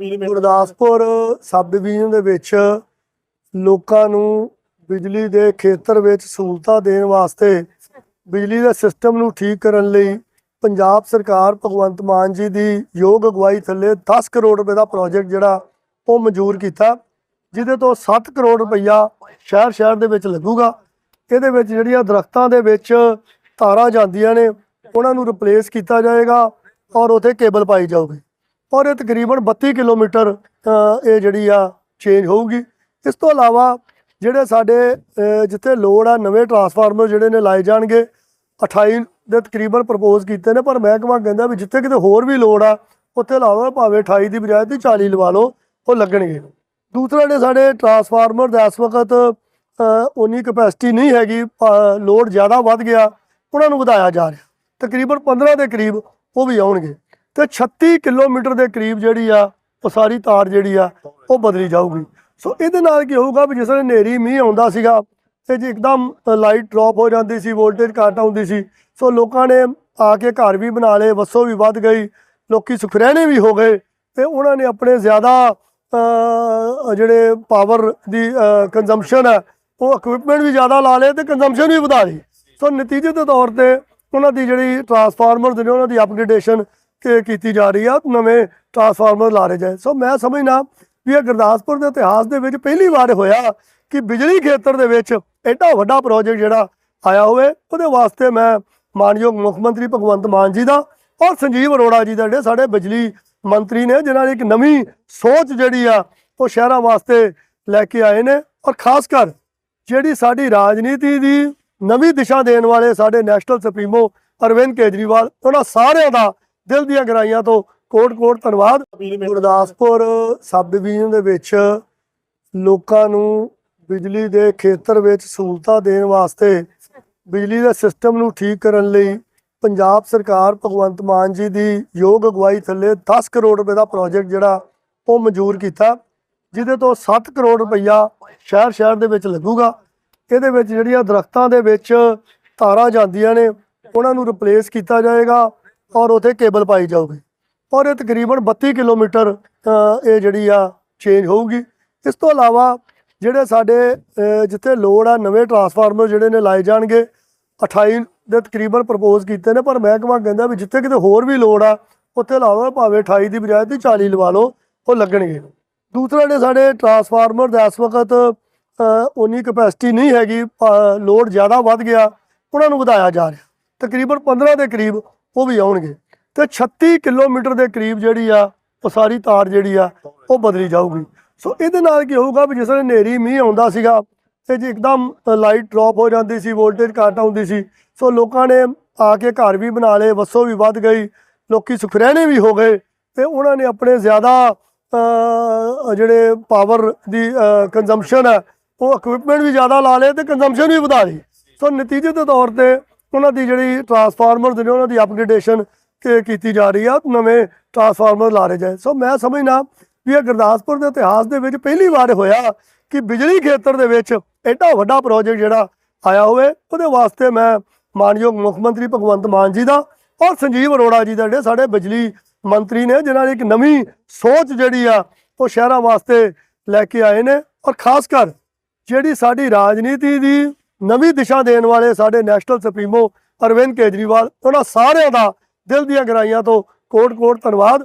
Gurdaspur sub division ਦੇ ਵਿੱਚ ਲੋਕਾਂ ਨੂੰ ਬਿਜਲੀ ਦੇ ਖੇਤਰ ਵਿੱਚ ਸਹੂਲਤਾਂ ਦੇਣ ਵਾਸਤੇ ਬਿਜਲੀ ਦੇ ਸਿਸਟਮ ਨੂੰ ਠੀਕ ਕਰਨ ਲਈ ਪੰਜਾਬ ਸਰਕਾਰ ਭਗਵੰਤ ਮਾਨ ਜੀ ਦੀ ਯੋਗ ਅਗਵਾਈ ਥੱਲੇ 10 ਕਰੋੜ ਰੁਪਏ ਦਾ ਪ੍ਰੋਜੈਕਟ ਜਿਹੜਾ ਉਹ ਮਨਜ਼ੂਰ ਕੀਤਾ, ਜਿਹਦੇ ਤੋਂ 7 ਕਰੋੜ ਰੁਪਈਆ ਸ਼ਹਿਰ ਸ਼ਹਿਰ ਦੇ ਵਿੱਚ ਲੱਗੂਗਾ। ਇਹਦੇ ਵਿੱਚ ਜਿਹੜੀਆਂ ਦਰਖਤਾਂ ਦੇ ਵਿੱਚ ਤਾਰਾਂ ਜਾਂਦੀਆਂ ਨੇ, ਉਹਨਾਂ ਨੂੰ ਰਿਪਲੇਸ ਕੀਤਾ ਜਾਏਗਾ ਔਰ ਉਥੇ ਕੇਬਲ ਪਾਈ ਜਾਊਗੀ। ਔਰ ਇਹ ਤਕਰੀਬਨ 32 ਕਿਲੋਮੀਟਰ ਇਹ ਜਿਹੜੀ ਆ ਚੇਂਜ ਹੋਊਗੀ। ਇਸ ਤੋਂ ਇਲਾਵਾ ਜਿਹੜੇ ਸਾਡੇ ਜਿੱਥੇ ਲੋੜ ਆ ਨਵੇਂ ਟਰਾਂਸਫਾਰਮਰ ਜਿਹੜੇ ਨੇ ਲਾਏ ਜਾਣਗੇ 28 ਦੇ ਤਕਰੀਬਨ ਪ੍ਰਪੋਜ਼ ਕੀਤੇ ਨੇ ਪਰ ਮਹਿਕਮਾ ਕਹਿੰਦਾ ਵੀ ਜਿੱਥੇ ਕਿਤੇ ਹੋਰ ਵੀ ਲੋੜ ਆ ਉੱਥੇ ਲਾਓ ਭਾਵੇਂ 28 ਦੀ ਬਜਾਏ ਤੇ 40 ਲਵਾ ਲਓ ਉਹ ਲੱਗਣਗੇ। ਦੂਸਰਾ ਜਿਹੜੇ ਸਾਡੇ ਟਰਾਂਸਫਾਰਮਰ ਦਾ ਇਸ ਵਕਤ ਅ, ਉਨੀ ਕਪੈਸਿਟੀ ਨਹੀਂ ਹੈਗੀ ਅ, ਲੋਡ ਜ਼ਿਆਦਾ ਵੱਧ ਗਿਆ ਉਹਨਾਂ ਨੂੰ ਵਧਾਇਆ ਜਾ ਰਿਹਾ। ਤਕਰੀਬਨ 15 ਦੇ ਕਰੀਬ ਉਹ ਵੀ ਆਉਣਗੇ। ਤੇ 36 ਕਿਲੋਮੀਟਰ ਦੇ ਕਰੀਬ ਜਿਹੜੀ ਆ ਉਹ ਸਾਰੀ ਤਾਰ ਜਿਹੜੀ ਆ, ਉਹ ਬਦਲੀ ਜਾਊਗੀ। ਸੋ ਇਹਦੇ ਨਾਲ ਕੀ ਹੋਊਗਾ ਵੀ ਜਿਸ ਵੇਲੇ ਹਨੇਰੀ ਮੀਂਹ ਆਉਂਦਾ ਸੀਗਾ ਤੇ ਜੇ ਇੱਕਦਮ ਲਾਈਟ ਡ੍ਰੌਪ ਹੋ ਜਾਂਦੀ ਸੀ ਵੋਲਟੇਜ ਘੱਟ ਆਉਂਦੀ ਸੀ। ਸੋ ਲੋਕਾਂ ਨੇ ਆ ਕੇ ਘਰ ਵੀ ਬਣਾ ਲਏ ਵਸੋਂ ਵੀ ਵੱਧ ਗਈ, ਲੋਕੀ ਸੁਖਰੈਣੇ ਵੀ ਹੋ ਗਏ ਤੇ ਉਹਨਾਂ ਨੇ ਆਪਣੇ ਜ਼ਿਆਦਾ ਜਿਹੜੇ ਪਾਵਰ ਦੀ ਕੰਜ਼ੰਪਸ਼ਨ ਹੈ, ਉਹ ਇਕਵਿਪਮੈਂਟ ਵੀ ਜ਼ਿਆਦਾ ਲਾ ਲਏ ਤੇ ਕੰਜ਼ੰਪਸ਼ਨ ਵੀ ਵਧਾ ਲਈ। ਸੋ ਨਤੀਜੇ ਦੇ ਤੌਰ ਤੇ ਉਹਨਾਂ ਦੀ ਜਿਹੜੀ ਟਰਾਂਸਫਾਰਮਰ ਨੇ, ਉਹਨਾਂ ਦੀ ਅਪਗ੍ਰੇਡੇਸ਼ਨ ਕਿ ਕੀਤੀ ਜਾ ਰਹੀ ਆ ਨਵੇਂ ਟਰਾਂਸਫਾਰਮਰ ਲਾ ਰਹੇ ਜਾਏ। ਸੋ ਮੈਂ ਸਮਝਣਾ ਵੀ ਇਹ ਗੁਰਦਾਸਪੁਰ ਦੇ ਇਤਿਹਾਸ ਦੇ ਵਿੱਚ ਪਹਿਲੀ ਵਾਰ ਹੋਇਆ ਕਿ ਬਿਜਲੀ ਖੇਤਰ ਦੇ ਵਿੱਚ ਐਡਾ ਵੱਡਾ ਪ੍ਰੋਜੈਕਟ ਜਿਹੜਾ ਆਇਆ ਹੋਵੇ, ਉਹਦੇ ਵਾਸਤੇ ਮੈਂ ਮਾਨਯੋਗ ਮੁੱਖ ਮੰਤਰੀ ਭਗਵੰਤ ਮਾਨ ਜੀ ਦਾ ਔਰ ਸੰਜੀਵ ਅਰੋੜਾ ਜੀ ਦਾ ਜਿਹੜੇ ਸਾਡੇ ਬਿਜਲੀ ਮੰਤਰੀ ਨੇ, ਜਿਨ੍ਹਾਂ ਨੇ ਇੱਕ ਨਵੀਂ ਸੋਚ ਜਿਹੜੀ ਆ, ਉਹ ਸ਼ਹਿਰਾਂ ਵਾਸਤੇ ਲੈ ਕੇ ਆਏ ਨੇ। ਔਰ ਖਾਸ ਕਰ ਜਿਹੜੀ ਸਾਡੀ ਰਾਜਨੀਤੀ ਦੀ ਨਵੀਂ ਦਿਸ਼ਾ ਦੇਣ ਵਾਲੇ ਸਾਡੇ ਨੈਸ਼ਨਲ ਸੁਪਰੀਮੋ ਅਰਵਿੰਦ ਕੇਜਰੀਵਾਲ, ਉਹਨਾਂ ਸਾਰਿਆਂ ਦਾ ਦਿਲ ਦੀਆਂ ਗਰਾਈਆਂ ਤੋਂ ਕੋਟ-ਕੋਟ ਧੰਨਵਾਦ। ਗੁਰਦਾਸਪੁਰ ਸਬ ਡਿਵੀਜ਼ਨ ਦੇ ਵਿੱਚ ਲੋਕਾਂ ਨੂੰ ਬਿਜਲੀ ਦੇ ਖੇਤਰ ਵਿੱਚ ਸਹੂਲਤਾਂ ਦੇਣ ਵਾਸਤੇ ਬਿਜਲੀ ਦੇ ਸਿਸਟਮ ਨੂੰ ਠੀਕ ਕਰਨ ਲਈ ਪੰਜਾਬ ਸਰਕਾਰ ਭਗਵੰਤ ਮਾਨ ਜੀ ਦੀ ਯੋਗ ਅਗਵਾਈ ਥੱਲੇ 10 ਕਰੋੜ ਰੁਪਏ ਦਾ ਪ੍ਰੋਜੈਕਟ ਜਿਹੜਾ ਉਹ ਮਨਜ਼ੂਰ ਕੀਤਾ, ਜਿਹਦੇ ਤੋਂ 7 ਕਰੋੜ ਰੁਪਈਆ ਸ਼ਹਿਰ ਸ਼ਹਿਰ ਦੇ ਵਿੱਚ ਲੱਗੂਗਾ। ਇਹਦੇ ਵਿੱਚ ਜਿਹੜੀਆਂ ਦਰਖਤਾਂ ਦੇ ਵਿੱਚ ਤਾਰਾਂ ਜਾਂਦੀਆਂ ਨੇ, ਉਹਨਾਂ ਨੂੰ ਰਿਪਲੇਸ ਕੀਤਾ ਜਾਏਗਾ। ਔਰ ਉਥੇ ਕੇਬਲ ਪਾਈ ਜਾਊਗੀ। ਔਰ ਇਹ ਤਕਰੀਬਨ 32 ਕਿਲੋਮੀਟਰ ਇਹ ਜਿਹੜੀ ਆ ਚੇਂਜ ਹੋਊਗੀ। ਇਸ ਤੋਂ ਇਲਾਵਾ ਜਿਹੜੇ ਸਾਡੇ ਜਿੱਥੇ ਲੋੜ ਆ ਨਵੇਂ ਟਰਾਂਸਫਾਰਮਰ ਜਿਹੜੇ ਨੇ ਲਾਏ ਜਾਣਗੇ 28 ਦੇ ਤਕਰੀਬਨ ਪ੍ਰਪੋਜ਼ ਕੀਤੇ ਨੇ ਪਰ ਮਹਿਕਮਾ ਕਹਿੰਦਾ ਵੀ ਜਿੱਥੇ ਕਿਤੇ ਹੋਰ ਵੀ ਲੋੜ ਆ ਉੱਥੇ ਲਾਓ ਭਾਵੇਂ 28 ਦੀ ਬਜਾਏ ਤੇ 40 ਲਵਾ ਲਓ ਉਹ ਲੱਗਣਗੇ। ਦੂਸਰਾ ਨੇ ਸਾਡੇ ਟਰਾਂਸਫਾਰਮਰ ਦਾ ਇਸ ਵਕਤ ਅ, ਉਨੀ ਕਪੈਸਿਟੀ ਨਹੀਂ ਹੈਗੀ ਅ, ਲੋਡ ਜ਼ਿਆਦਾ ਵੱਧ ਗਿਆ ਉਹਨਾਂ ਨੂੰ ਵਧਾਇਆ ਜਾ ਰਿਹਾ। ਤਕਰੀਬਨ 15 ਦੇ ਕਰੀਬ ਉਹ ਵੀ ਆਉਣਗੇ। ਤੇ 36 ਕਿਲੋਮੀਟਰ ਦੇ ਕਰੀਬ ਜਿਹੜੀ ਆ, ਉਹ ਸਾਰੀ ਤਾਰ ਜਿਹੜੀ ਆ, ਉਹ ਬਦਲੀ ਜਾਊਗੀ। ਸੋ ਇਹਦੇ ਨਾਲ ਕੀ ਹੋਊਗਾ ਵੀ ਜਿਸ ਵੇਲੇ ਹਨੇਰੀ ਮੀਂਹ ਆਉਂਦਾ ਸੀਗਾ ਤੇ ਜੀ ਇੱਕਦਮ ਲਾਈਟ ਡ੍ਰੌਪ ਹੋ ਜਾਂਦੀ ਸੀ ਵੋਲਟੇਜ ਘੱਟ ਆਉਂਦੀ ਸੀ। ਸੋ ਲੋਕਾਂ ਨੇ ਆ ਕੇ ਘਰ ਵੀ ਬਣਾ ਲਏ ਵਸੋਂ ਵੀ ਵੱਧ ਗਈ, ਲੋਕੀ ਸੁਖਰੈਣੇ ਵੀ ਹੋ ਗਏ। ਤੇ ਉਹਨਾਂ ਨੇ ਆਪਣੇ ਜ਼ਿਆਦਾ ਜਿਹੜੇ ਪਾਵਰ ਦੀ ਕੰਜ਼ੰਪਸ਼ਨ ਹੈ ਉਹ ਇਕਵਿਪਮੈਂਟ ਵੀ ਜ਼ਿਆਦਾ ਲਾ ਲਏ ਤੇ ਕੰਜ਼ੰਪਸ਼ਨ ਵੀ ਵਧਾ ਲਈ। ਸੋ ਨਤੀਜੇ ਦੇ ਤੌਰ ਤੇ ਉਹਨਾਂ ਦੀ ਜਿਹੜੀ ਟਰਾਂਸਫਾਰਮਰ ਦੇ ਨੇ, ਉਹਨਾਂ ਦੀ ਅਪਗ੍ਰੇਡੇਸ਼ਨ ਕਿ ਕੀਤੀ ਜਾ ਰਹੀ ਆ, ਨਵੇਂ ਟਰਾਂਸਫਾਰਮਰ ਲਾ ਰਹੇ ਜਾਏ। ਸੋ ਮੈਂ ਸਮਝਣਾ ਵੀ ਇਹ ਗੁਰਦਾਸਪੁਰ ਦੇ ਇਤਿਹਾਸ ਦੇ ਵਿੱਚ ਪਹਿਲੀ ਵਾਰ ਹੋਇਆ ਕਿ ਬਿਜਲੀ ਖੇਤਰ ਦੇ ਵਿੱਚ ਐਡਾ ਵੱਡਾ ਪ੍ਰੋਜੈਕਟ ਜਿਹੜਾ ਆਇਆ ਹੋਵੇ, ਉਹਦੇ ਵਾਸਤੇ ਮੈਂ ਮਾਨਯੋਗ ਮੁੱਖ ਮੰਤਰੀ ਭਗਵੰਤ ਮਾਨ ਜੀ ਦਾ ਔਰ ਸੰਜੀਵ ਅਰੋੜਾ ਜੀ ਦਾ ਜਿਹੜੇ ਸਾਡੇ ਬਿਜਲੀ ਮੰਤਰੀ ਨੇ, ਜਿਨ੍ਹਾਂ ਨੇ ਇੱਕ ਨਵੀਂ ਸੋਚ ਜਿਹੜੀ ਆ, ਉਹ ਸ਼ਹਿਰਾਂ ਵਾਸਤੇ ਲੈ ਕੇ ਆਏ ਨੇ। ਔਰ ਖਾਸ ਕਰ ਜਿਹੜੀ ਸਾਡੀ ਰਾਜਨੀਤੀ ਦੀ ਨਵੀਂ ਦਿਸ਼ਾ ਦੇਣ ਵਾਲੇ ਸਾਡੇ ਨੈਸ਼ਨਲ ਸੁਪਰੀਮੋ ਅਰਵਿੰਦ ਕੇਜਰੀਵਾਲ, ਉਹਨਾਂ ਸਾਰਿਆਂ ਦਾ ਦਿਲ ਦੀਆਂ ਗਹਿਰਾਈਆਂ ਤੋਂ ਕੋਟ-ਕੋਟ ਧੰਨਵਾਦ।